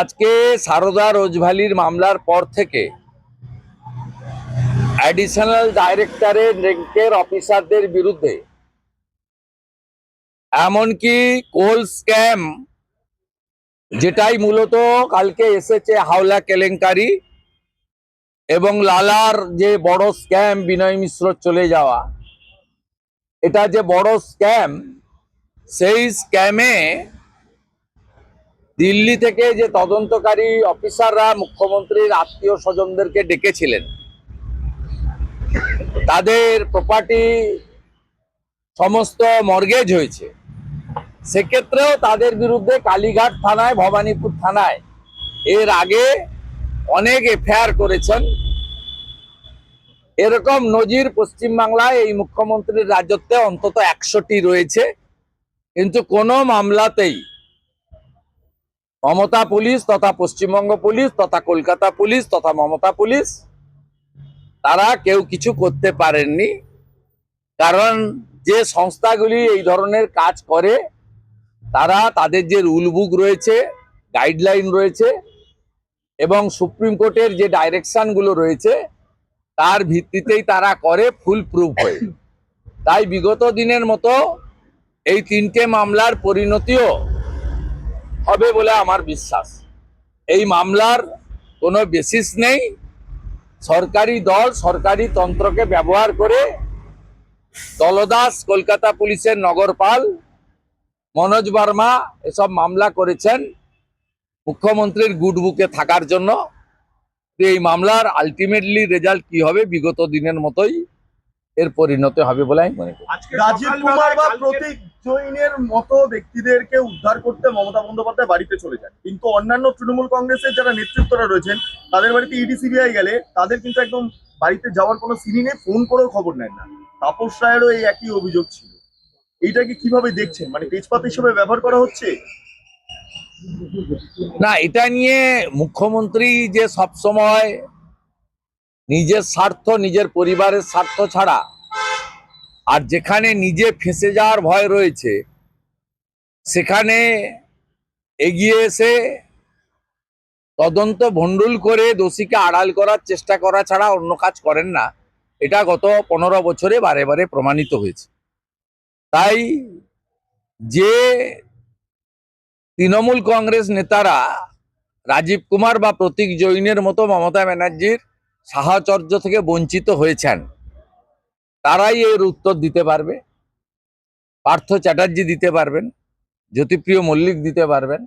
আজকে সারদা রোজভ্যালির মামলার পর থেকে অ্যাডিশনাল ডাইরেক্টরের র্যাঙ্কের অফিসারদের বিরুদ্ধে, এমনকি কোল স্ক্যাম, যেটাই মূলত কালকে এসেছে হাওলা কেলেঙ্কারি এবং লালার যে বড় স্ক্যাম বিনয় মিশ্র চলে যাওয়া, এটা যে বড় স্ক্যাম, সেই স্ক্যামে দিল্লি থেকে যে তদন্তকারী অফিসাররা মুখ্যমন্ত্রীর আত্মীয় স্বজনদেরকে ডেকেছিলেন, তাদের প্রপার্টি সমস্ত মর্গেজ হয়েছে। সেক্ষেত্রেও তাদের বিরুদ্ধে কালীঘাট থানায়, ভবানীপুর থানায় এর আগে অনেক এফআইআর করেছেন। এরকম নজির পশ্চিমবাংলায় এই মুখ্যমন্ত্রীর রাজত্বে অন্তত একশোটি রয়েছে। কিন্তু কোনো মামলাতেই মমতা পুলিশ তথা পশ্চিমবঙ্গ পুলিশ তথা কলকাতা পুলিশ তথা মমতা পুলিশ, তারা কেউ কিছু করতে পারেননি। কারণ যে সংস্থাগুলি এই ধরনের কাজ করে, তারা তাদের যে রুল বুক রয়েছে, গাইডলাইন রয়েছে এবং সুপ্রিম কোর্টের যে ডাইরেকশনগুলো রয়েছে, তার ভিত্তিতেই তারা করে ফুল প্রুফ হয়ে। তাই বিগত দিনের মতো এই তিনটে মামলার পরিণতিও হবে বলে আমার বিশ্বাস। এই মামলার কোনো বেসিস নেই। সরকারি দল, সরকারি তন্ত্রকে ব্যবহার করে দলদাস, কলকাতা পুলিশের নগরপাল, মনোজ বর্মা এসব মামলা করেছেন মুখ্যমন্ত্রীর গুড বুকে থাকার জন্য। এই মামলার আলটিমেটলি রেজাল্ট কি হবে বিগত দিনের মতোই এর পরিণত হবে বলে আমি মনে করি। রাজীব কুমার বা প্রতীক জৈনের মতো ব্যক্তিদেরকে উদ্ধার করতে মমতা বন্দ্যোপাধ্যায় বাড়িতে চলে যায়। কিন্তু অন্যান্য তৃণমূল কংগ্রেসের যারা নেতৃত্বরা রয়েছেন, তাদের বাড়িতে ইডি সিবিআই গেলে তাদের কিন্তু একদম বাড়িতে যাওয়ার কোনো সিনই নেই, ফোন করেও খবর নেন না। তাপস রায়েরও এই একই অভিযোগ ছিল। এইটাকে কীভাবে দেখছেন? মানে তেজপাত হিসেবে ব্যবহার করা হচ্ছে? না, এটা নিয়ে মুখ্যমন্ত্রী যে সব সময় নিজের স্বার্থ, নিজের পরিবারের স্বার্থ ছাড়া আর যেখানে নিজে ফেঁসে যাওয়ার ভয় রয়েছে, সেখানে এগিয়ে এসে তদন্ত ভণ্ডুল করে দোষীকে আড়াল করার চেষ্টা করা ছাড়া অন্য কাজ করেন না। এটা গত পনেরো বছরে বারে বারে প্রমাণিত হয়েছে। তাই যে তৃণমূল কংগ্রেস নেতারা রাজীব কুমার বা প্রতীক জৈনের মতো মমতা ব্যানার্জির সাহচর্য থেকে বঞ্চিত হয়েছেন তারাই এর উত্তর দিতে পারবে। পার্থ চ্যাটার্জি দিতে পারবেন জ্যোতিপ্রিয় মল্লিক দিতে পারবেন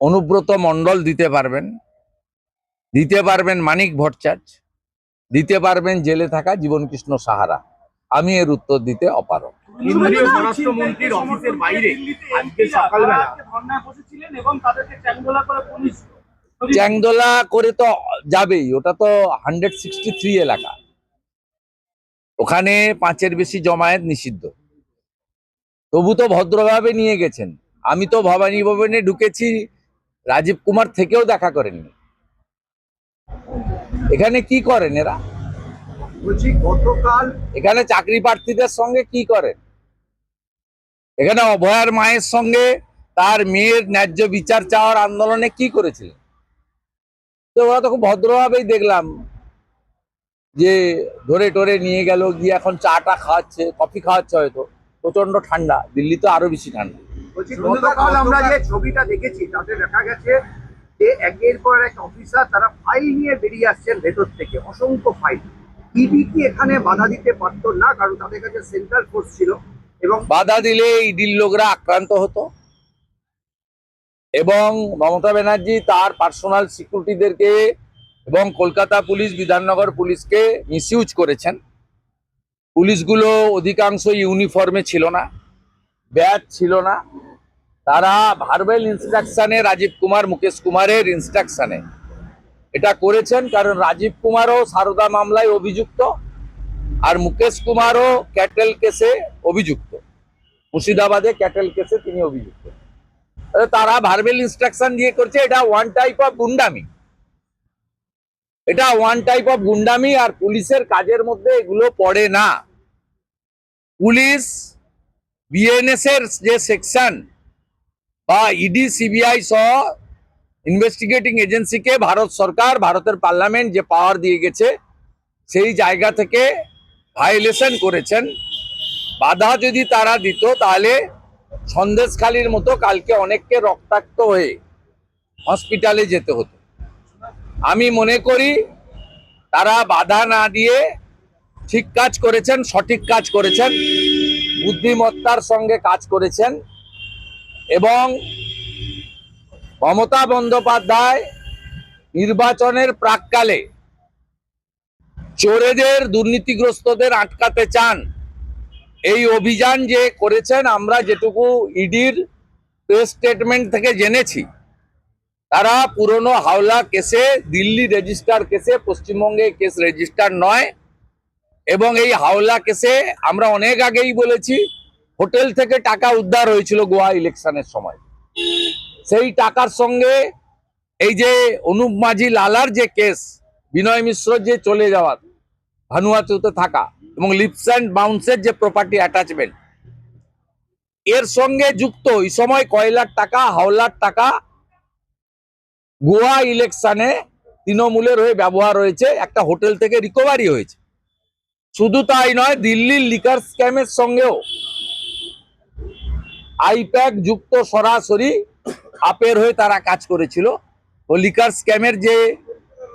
অনুব্রত মণ্ডল দিতে পারবেন দিতে পারবেন মানিক ভট্টাচার্য দিতে পারবেন জেলে থাকা জীবনকৃষ্ণ সাহারা। আমি এর উত্তর দিতে অপারক কেন্দ্রীয় স্বরাষ্ট্রমন্ত্রীর অফিসের বাইরে আজকে সকালবেলা বসেছিলেন এবং তাদেরকে চ্যাংদোলা করে পুলিশ। চ্যাংদোলা করে তো যাবেই ওটা তো হান্ড্রেড সিক্সটি থ্রি এলাকা। ওখানে পাঁচের বেশি জমায়েত নিষিদ্ধ। তবু তো ভদ্রভাবে নিয়ে গেছেন। আমি তো ভবানী ভবনে ঢুকেছি রাজীব কুমার থেকেও দেখা করেননি। এখানে কি করেন এরা? বলছি গতকাল এখানে চাকরি প্রার্থীদের সঙ্গে কি করেন? এখানে অভয়ার মায়ের সঙ্গে তার মেয়ের ন্যায্য বিচার চাওয়ার আন্দোলনে কি করেছিলেন? তো ওরা তো খুব ভদ্রভাবেই দেখলাম। যে ধরে টরে নিয়ে গেল গিয়ে এখন চাটা খাওয়াচ্ছে কফি খাওয়াচ্ছে হয়তো। প্রচণ্ড ঠান্ডা দিল্লি তো আরও বেশি ঠান্ডা। গতকাল আমরা যে ছবিটা দেখেছি তাতে দেখা গেছে যে একের পর এক অফিসার তারা ফাইল নিয়ে বেরিয়ে আসছেন ভেতর থেকে অসংখ্য ফাইল। ইডি কি এখানে বাধা দিতে পারতো না? কারণ তাদের কাছে সেন্ট্রাল ফোর্স ছিল এবং বাধা দিলে ইডির লোকরা আক্রান্ত হতো। এবং মমতা ব্যানার্জি তার পার্সোনাল সিকিউরিটিদেরকে এবং কলকাতা পুলিশ, বিধাননগর পুলিশকে মিসইউজ করেছেন। পুলিশগুলো অধিকাংশ ইউনিফর্মে ছিল না ব্যাচ ছিল না। তারা ভার্বেল ইনস্ট্রাকশানে রাজীব কুমার, মুকেশ কুমারের ইনস্ট্রাকশনে এটা করেছেন কারণ রাজীব কুমারও সারদা মামলায় অভিযুক্ত আর মুকেশ কুমারও ক্যাটেল কেসে অভিযুক্ত। মুর্শিদাবাদে ক্যাটেল কেসে তিনি অভিযুক্ত। তারা ভার্বেল ইনস্ট্রাকশন দিয়ে করছে, এটা ওয়ান টাইপ অফ গুন্ডামি। এটা ওয়ান টাইপ অফ গুন্ডামি আর পুলিশের কাজের মধ্যে এগুলো পড়ে না। পুলিশ বিএনএস এর যে সেকশন বা ইডি সিবিআই সহ ইনভেস্টিগেটিং এজেন্সিকে ভারত সরকার, ভারতের পার্লামেন্ট যে পাওয়ার দিয়ে গেছে, সেই জায়গা থেকে ভায়োলেশন করেছেন। বাধা যদি তারা দিত, তাহলে সন্দেশখালির মতো কালকে অনেককে রক্তাক্ত হয়ে হসপিটালে যেতে হতো। আমি মনে করি তারা বাধা না দিয়ে ঠিক কাজ করেছেন, সঠিক কাজ করেছেন, বুদ্ধিমত্তার সঙ্গে কাজ করেছেন এবং মমতা বন্দ্যোপাধ্যায় নির্বাচনের প্রাককালে চোরেদের, দুর্নীতিগ্রস্তদের আটকাতে চান। এই অভিযান যে করেছেন, আমরা যেটুকু ইডির প্রেস স্টেটমেন্ট থেকে জেনেছি। তারা পুরনো হাওলা কেসে, দিল্লি রেজিস্টার কেসে, পশ্চিমবঙ্গে কেস রেজিস্টার নয়। এবং এই হাওলা কেসে আমরা অনেক আগেই বলেছি, হোটেল থেকে টাকা উদ্ধার হয়েছিল গোয়া ইলেকশনের সময়। সেই টাকার সঙ্গে এই যে অনুপ মাঝি লালার যে কেস, বিনয় মিশ্র যে চলে যাওয়ার, ভানুয়াতুতে থাকা, এবং লিপস অ্যান্ড বাউন্সের যে প্রপার্টি অ্যাটাচমেন্ট এর সঙ্গে যুক্ত, এই সময় কয়লার টাকা, হাওলার টাকা গোয়া ইলেকশনে তৃণমূলের হয়ে ব্যবহার হয়েছে, একটা হোটেল থেকে রিকভারি হয়েছে। শুধু তাই নয়, দিল্লির লিকার স্ক্যামের সঙ্গেও আইপ্যাক যুক্ত সরাসরি আপের হয়ে তারা কাজ করেছিল। ও লিকার স্ক্যামের যে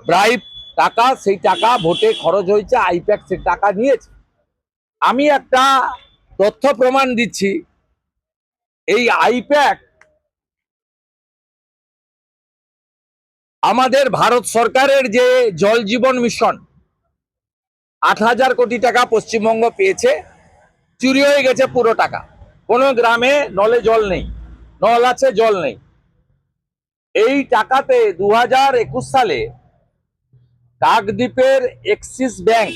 ব্রাইব টাকা, সেই টাকা ভোটে খরচ হয়েছে, আইপ্যাক সে টাকা নিয়েছে। আমি একটা তথ্য প্রমাণ দিচ্ছি, এই আইপ্যাক আমাদের ভারত সরকারের যে জল জীবন মিশন, আট হাজার কোটি টাকা পশ্চিমবঙ্গ পেয়েছে, চুরি হয়ে গেছে পুরো টাকা। কোনো গ্রামে নলে জল নেই, নল আছে, জল নেই। এই টাকাতে দু হাজার একুশ সালে কাকদ্বীপের Axis bank,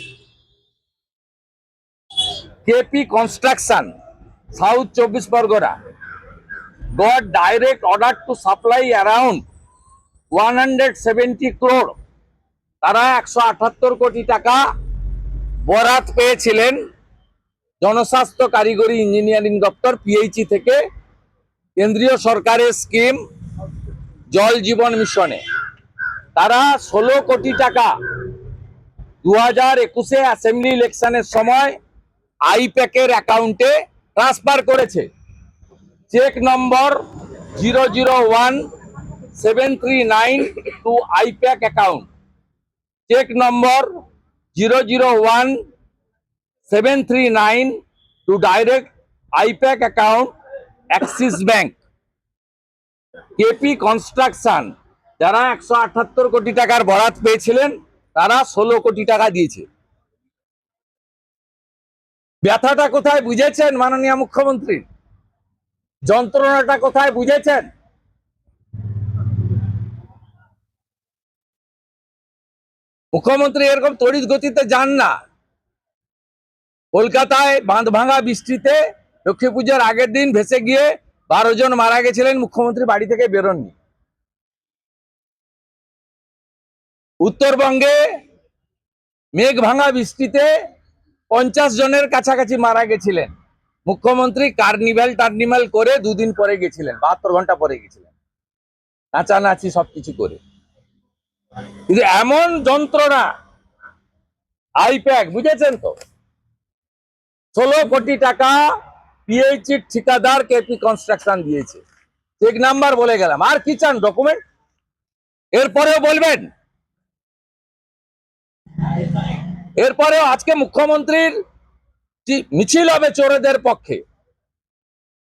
KP construction, south চব্বিশ Pargana got direct order to supply around one hundred seventy তারা একশো আটাত্তর কোটি টাকা বরাত পেয়েছিলেন জনস্বাস্থ্য কারিগরি ইঞ্জিনিয়ারিং দপ্তর পিএইচই থেকে, কেন্দ্রীয় সরকারের স্কিম, জল জীবন মিশনে। তারা ষোলো কোটি টাকা দু হাজার একুশে অ্যাসেম্বলি ইলেকশনের সময় আইপ্যাকের অ্যাকাউন্টে ট্রান্সফার করেছে। Cheque number zero zero one seven three nine two IPAC account cheque number zero zero one seven three nine two direct IPAC account Axis bank KP construction যারা একশো আটাত্তর কোটি টাকার বরাত পেয়েছিলেন, তারা ষোলো কোটি টাকা দিয়েছে। ব্যথাটা কোথায় বুঝেছেন মাননীয় মুখ্যমন্ত্রী? যন্ত্রণাটা কোথায় বুঝেছেন? মুখ্যমন্ত্রী এরকম তড়িৎ গতিতে যান না। কলকাতায় বাঁধ ভাঙা বৃষ্টিতে লক্ষ্মী পুজোর আগের দিন ভেসে গিয়ে বারো জন মারা গেছিলেন, মুখ্যমন্ত্রী বাড়ি থেকে বেরোননি। উত্তরবঙ্গে মেঘ ভাঙা বৃষ্টিতে পঞ্চাশ জনের কাছাকাছি মারা গেছিলেন। মুখ্যমন্ত্রী কার্নিভ্যাল টার্নিভ্যাল করে দুদিন পরে গেছিলেন, বাহাত্তর ঘণ্টা পরে গেছিলেন। নাচানাচি সবকিছু করে। কিন্তু এমন যন্ত্রণা, আইপ্যাক, বুঝেছেন তো? ষোলো কোটি টাকা পিএইচি ঠিকাদার কেপি কনস্ট্রাকশন দিয়েছে। চেক নাম্বার বলে গেলাম। আর কি চান ডকুমেন্ট? এরপরেও বলবেন? এরপরেও আজকে মুখ্যমন্ত্রীর মিছিল হবে চোরেদের পক্ষে?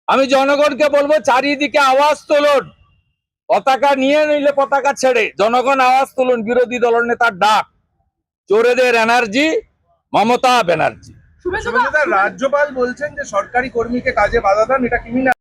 আমি জনগণকে বলব, চারিদিকে আওয়াজ তুলুন। পতাকা নিয়ে নিলে পতাকা ছেড়ে জনগণ আওয়াজ তুলুন, বিরোধী দলনেতার ডাক। চোরেদের এনার্জি মমতা ব্যানার্জি। রাজ্যপাল বলছেন যে সরকারি কর্মীকে কাজে বাধা দেন, এটা ক্রিমিনাল